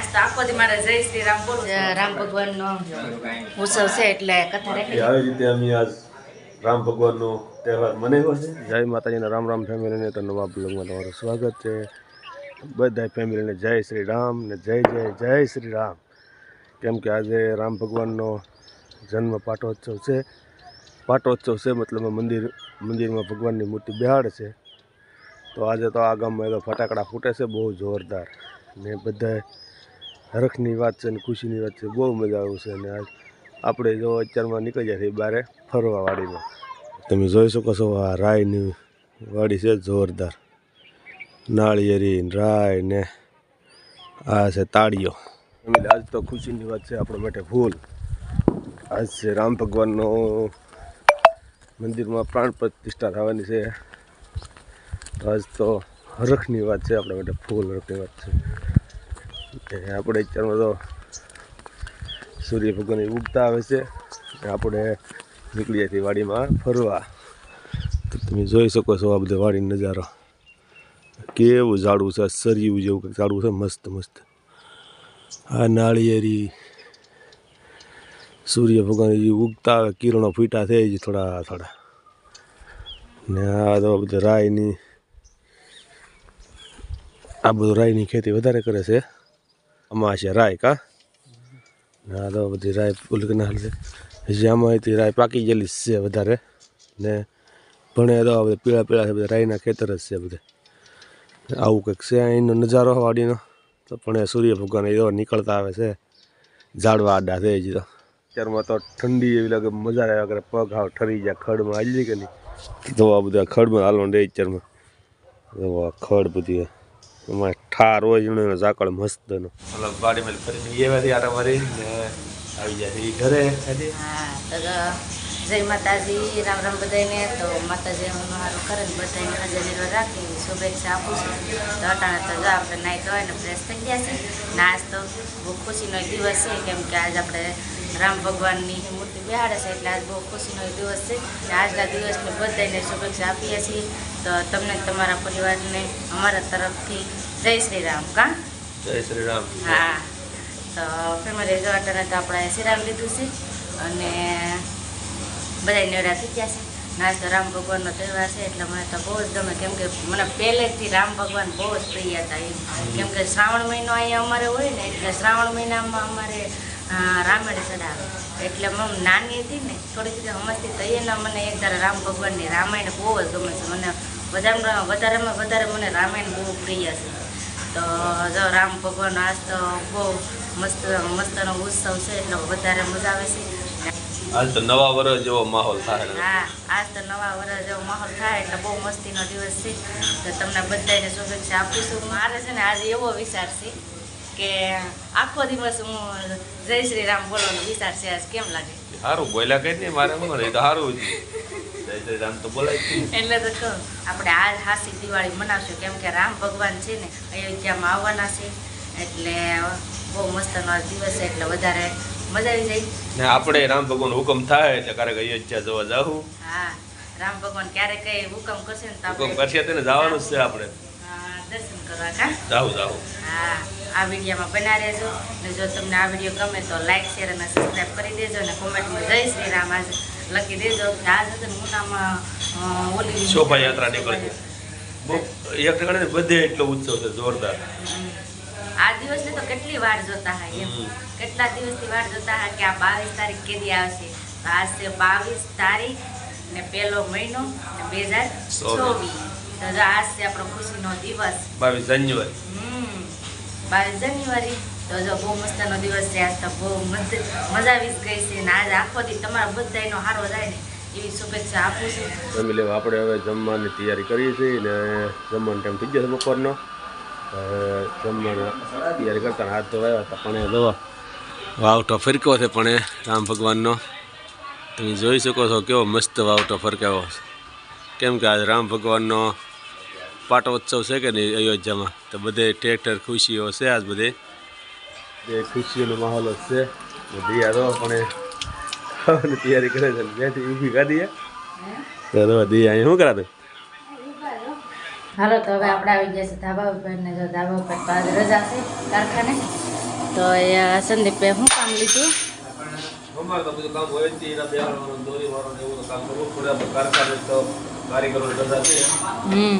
આજ તો આખો દી મારે જય શ્રી રામ રામ ભગવાનનો ઉત્સવ છે એટલે કથા રાખી આવી રીતે અમે આજ રામ ભગવાનનો તહેવાર મનાવ્યો છે. જય માતાજીના રામ રામ ફેમિલીને તો નવા બ્લોગમાં તમારું સ્વાગત છે. બધા ફેમિલીને જય શ્રી રામ ને જય જય જય શ્રી રામ. કેમ કે આજે રામ ભગવાનનો જન્મ પાટોત્સવ છે. પાટોત્સવ છે મતલબ મંદિર મંદિરમાં ભગવાનની મૂર્તિ બેહાડ છે. તો આજે તો આ ગામમાં તો ફટાકડા ફૂટે છે બહુ જોરદાર. ને બધા હરખની વાત છે ને ખુશીની વાત છે. બહુ મજા આવશે અને આજ આપણે જો અત્યારમાં નીકળી જાય બારે ફરવા વાડીમાં તમે જોઈ શકો છો આ રાયની વાડી છે જોરદાર. નાળિયેરી રાય ને આ છે તાળીઓ. આજ તો ખુશીની વાત છે આપણા માટે ફૂલ. આજ છે રામ ભગવાનનો મંદિરમાં પ્રાણ પ્રતિષ્ઠા થવાની છે. આજ તો હરખની વાત છે આપણા માટે ફૂલ હરખની વાત છે. આપણે અત્યારમાં તો સૂર્ય ભગવાન ઉગતા આવે છે. આપણે નીકળી જાય વાડીમાં ફરવા. તો તમે જોઈ શકો છો આ બધા વાડીનો નજારો. કેવું ઝાડવું છે, સરિયું જેવું કંઈક ઝાડવું છે. મસ્ત મસ્ત. આ નાળિયેરી સૂર્ય ભગવાન ઉગતા આવે, કિરણો ફૂટા થઈ જ થોડા થોડા. ને આ તો બધું રાયની આ બધું રાયની ખેતી વધારે કરે છે. આમાં છે રાય કા ને આ તો બધી રાય ફૂલ કેનાલ છે હજી આમાં હતી રાય પાકી ગયેલી છે વધારે ને ભણે તો બધા પીળા પીળા છે બધા રાયના ખેતર જ છે બધે આવું કંઈક છે અહીંનો નજારો વાડીનો તો પણ એ સૂર્ય ભગવાન એવો નીકળતા આવે છે ઝાડવા આડા છે હજી તો અત્યારમાં તો ઠંડી એવી લાગે મજા આવ્યા કરે પગ હાવ ઠરી જાય ખડમાં આવી કે નહીં તો આ બધા ખડમાં હાલો રહે અત્યારમાં ખડ બધી એમાં ઠાર હોય એનો એનો ઝાકળ મસ્ત એનો. મતલબ ગાડીમાં ફરીને એવાથી આટા મારી ને આવી જાય છે ઘરે હા જય માતાજી રામ રામ બધાને તો માતાજી એમનું સારું કરે ને બધાને હાજર નિર્વાહ રાખી. શુભેચ્છા આપું છું. તો અટાણે તો જો આપણે નાઈ ધોવાય ને ફ્રેશ થઈ ગયા છે નાસ્તો બહુ ખુશીનો દિવસ છે કેમ કે આજ આપણે રામ ભગવાનની મૂર્તિ બિહાડે છે. એટલે આજ બહુ ખુશીનો દિવસ છે. ને આજના દિવસને બધાને શુભેચ્છા આપીએ છીએ. તો તમને તમારા પરિવારને અમારા તરફથી જય શ્રી રામ કા? જય શ્રી રામ. હા. તો ફેમિલી રિઝોર્ટને તો આપણે શ્રીરામ લીધું છે. અને બધા નેવડા થઈ ગયા છે નાચ તો રામ ભગવાનનો તહેવાર છે. એટલે મને તો બહુ જ ગમે. કેમ કે મને પહેલેથી રામ ભગવાન બહુ જ પ્રિય હતા એમ. કેમ કે શ્રાવણ મહિનો અહીંયા અમારે હોય ને એટલે શ્રાવણ મહિનામાં અમારે રામાયણ ચડાવે. એટલે મમ નાની હતી ને થોડીક સમજતી થઈ એના મને એક ધારા રામ ભગવાનની રામાયણ બહુ જ ગમે છે. મને વધારેમાં વધારેમાં વધારે મને રામાયણ બહુ પ્રિય છે. તો જો રામ ભગવાન આજ તો બહુ મસ્ત મસ્તનો ઉત્સવ છે એટલે વધારે મજા આવે છે. આજ તો નવા વર્ષ જેવો માહોલ થાય હા આજ તો નવા વર્ષ જેવો માહોલ થાય એટલે બહુ મસ્તીનો દિવસ છે. તો તમને બધાને શુભેચ્છા આપીશું મારે છે ને આજે એવો વિચાર છે કે આખો દિવસ હું જય શ્રી રામ બોલવાનો વિચાર છે આજ કેમ લાગે? સારું બોલ્યા કઈ નહીં મારે હું તો સારું જ જય શ્રી રામ તો બોલાય એટલે તો કહું આપણે આ હાસી દિવાળી મનાવશું કેમ કે રામ ભગવાન છે ને અયોધ્યામાં આવવાના છે એટલે બહુ મસ્તનો દિવસ છે એટલે વધારે મજા આવી જાય. ને આપણે રામ ભગવાન હુકમ થાય એટલે ક્યારેક અયોધ્યા જોવા જાવું હા રામ ભગવાન ક્યારે કઈ હુકમ કરશે ને હુકમ કરશે તેને જવાનું જ છે આપણે. દર્શન કરવા કા? જાવું જાવું હા. આ વિડીયોમાં બના રહેજો. ને જો તમને આ વીડિયો ગમે તો લાઈક શેર અને સબસ્ક્રાઈબ કરી દેજો અને કોમેન્ટમાં જય શ્રી રામ આજ લખી દેજો કે આજ હતું મુનામાં અ, ઓલી શોભાયાત્રા નીકળશે એક ઠેકાણે બધે એટલો ઉત્સવ છે જોરદાર. આ દિવસની તો કેટલી વાર જોતા હા એમ. કેટલા દિવસથી વાર જોતા હા કે આ બાવીસ તારીખ કેદી આવશે? આજ છે બાવીસ તારીખ ને પહેલો મહિનો ને બે હજાર ચોવીસ. તો આજ છે આપણો ખુશીનો દિવસ. બાવીસ જાન્યુઆરી. બાવીસ જાન્યુઆરી. તો જો બહુ મસ્તનો દિવસ છે આજ તો બહુ મજા આવી ગઈ છે. ને આજે આખો દી તમારા બધાનો હારો જાય ને એવી શુભેચ્છા આપું છું. ફેમિલી આપણે હવે જમવાની તૈયારી કરીએ છીએ ને જમવાનો ટાઈમ થઈ છે બપોરનો. હવે તૈયારી કરતા હાથ ધોવાયા હતા, પણ એ દવા વાવટો ફરક્યો છે પણ એ રામ ભગવાનનો. તમે જોઈ શકો છો કેવો મસ્ત વાવટો ફરકાવો કેમ કે આજ રામ ભગવાનનો પાટોત્સવ છે કે નહીં અયોધ્યામાં? તો બધે ઠેર ઠેર ખુશીઓ છે આજ બધે. બે ખુશીઓનો માહોલ જ છે. બધી યાદો પણ એ ખાવાની તૈયારી કરે છે. બેથી ઊભી કાઢી તો દી અહીંયા. શું કરાતું હાલો તો હવે આપણે આવી ગયા છે ધાબા ઉપર ને જો ધાબા ઉપર આજે રજા છે કારખાને. તો એ સંદીપે શું કામ લીધું? અમારે તો બધું કામ હોય જ એના બેહાડવાનું, દોરી વાળવાનું એવું કામ કરવું પડે. કારખાને તો કારીગરોની રજા છે. હમ.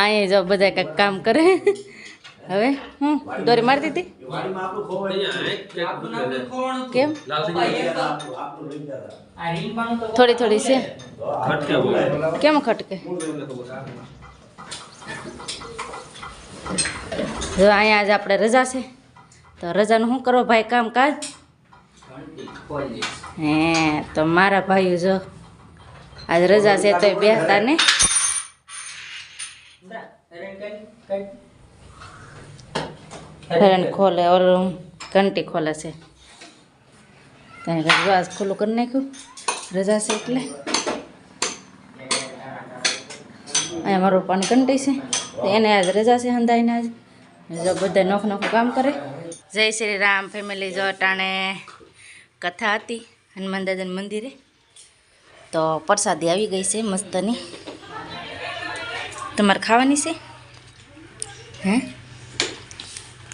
અહીંયા જો બધા કંઈક કામ કરે. હવે, હું દોરી મારી દીધી કેમ? થોડી થોડી છે. કેમ ખટકે? જો અહીંયા આજે આપણે રજા છે. તો રજાનું શું કરો ભાઈ, કામકાજ? હે, તો મારા ભાઈઓ જો આજ રજા છે તોય બેસતા ને. ફરણ ખોલે, ઓર ઘંટી ખોલે છે. ત્યાં રજવાસ ખુલ્લું કરી નાખ્યું. રજા છે એટલે. અહીંયા મારું પણ ઘંટી છે. તો એને આજ રજા છે હંધાઈને આજ. જો બધા નોખ નોખું કામ કરે. જય શ્રી રામ ફેમિલી જો અટાણે કથા હતી હનુમાન દાદાના મંદિરે. તો પ્રસાદી આવી ગઈ છે મસ્તની. તમારે ખાવાની છે? હે?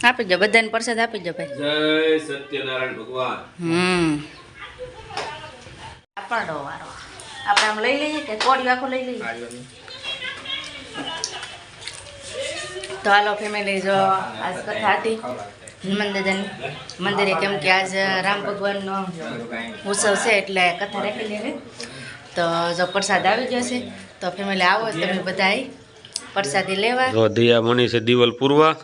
આપી દો બધાને પ્રસાદ આપી દો ભાઈ. જય સત્યનારાયણ ભગવાન. હમ. આપણો વારો આપણે આમ લઈ લઈએ કે કોડિયું આખું લઈ લઈએ? તો હાલો ફેમિલી જો આજ કથા હતી. હનુમાન દાદાની. મંદિરે કેમ કે આજ રામ ભગવાનનો ઉત્સવ છે એટલે કથા રાખી હવે. તો જો પ્રસાદ આવી ગયો છે. તો ફેમિલી આવો તમે બધા પ્રસાદી લેવા. જો દિયા મની છે દિવાલ પૂરવા.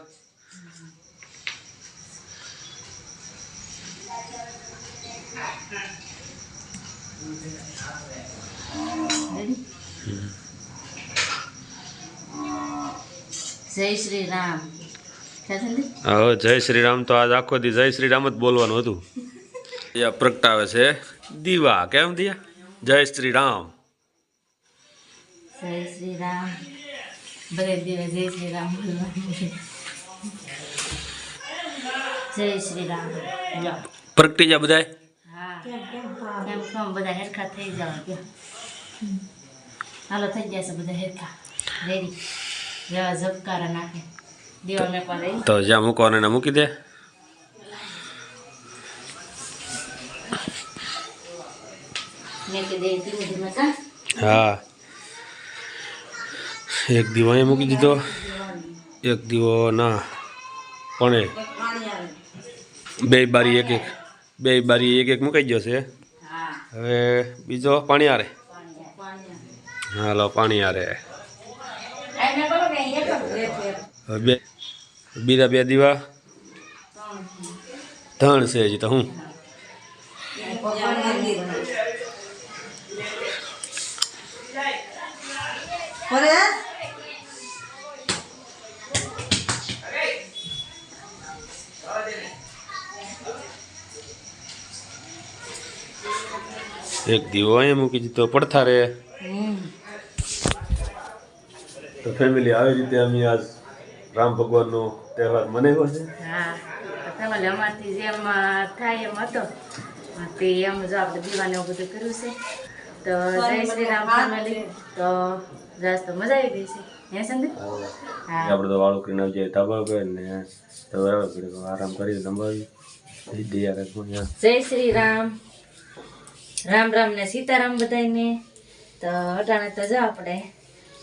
જય શ્રી રામ હવે જય શ્રી રામ તો આજ આખો દી જય શ્રી રામ જ બોલવાનું હતું. પ્રગટાવે છે. દીવા કેમ દિયા? જય શ્રી રામ. જય શ્રી રામ. બધા દિવસ જય શ્રી રામ જય શ્રી રામ. પ્રગટી જા બધાય? હા. કેમ કેમ બધા હેરખા થઈ જાવ કે? હાલો થઈ જશે બધા હેરખા. રેડી જવા ઝબકારા નાખે. દીવા પણ તો જ્યાં મૂકવાનું મૂકી દે. હા. એક દીવો અહીંયા મૂકી દીધો. એક દીવો ના પણ બે બારી એક એક બે બારી એક એક મુકાઈ ગયો છે. હવે બીજો પાણી આરે. હાલો પાણી આરે. બે બીજા બે દીવા. ધણ છે. હજી તો હું. એક દીવો અહીંયા મૂકી દીધો પડથા રે. તો ફેમિલી આવી રીતે અમે આજ રામ ભગવાનનો તહેવાર મનાવ્યો છે. ફેમિલી અમારથી જેમ થાય એમ હતો. તે એમ જો આપણે દીવાને એવું બધું કર્યું છે. તો જય શ્રી રામ ફેમિલી તો રાસ તો મજા આવી ગઈ છે. હે સંદીપ? હા. આપણે તો વાળું કરીને આવી જાય પર ને તો બરાબર આરામ કરી લંબાવી. દયા રાખવું જય શ્રી રામ. રામ રામ ને સીતારામ બધાને તો અટાણે તો જો આપણે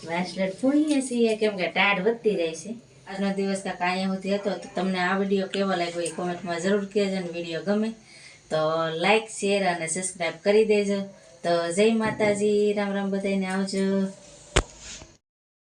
વેસ્ટલેટ પૂણીએ છીએ. કેમ કે ટાઢ વધતી રહી છે. આજનો દિવસ કાંઈક અહીંયા સુધી હતો. તો તમને આ વીડિયો કેવો લાગ્યો એ કોમેન્ટમાં જરૂર કહેજો અને વીડિયો ગમે. તો લાઈક શેર અને સબસ્ક્રાઈબ કરી દેજો. તો જય માતાજી રામ રામ બધાને આવજો.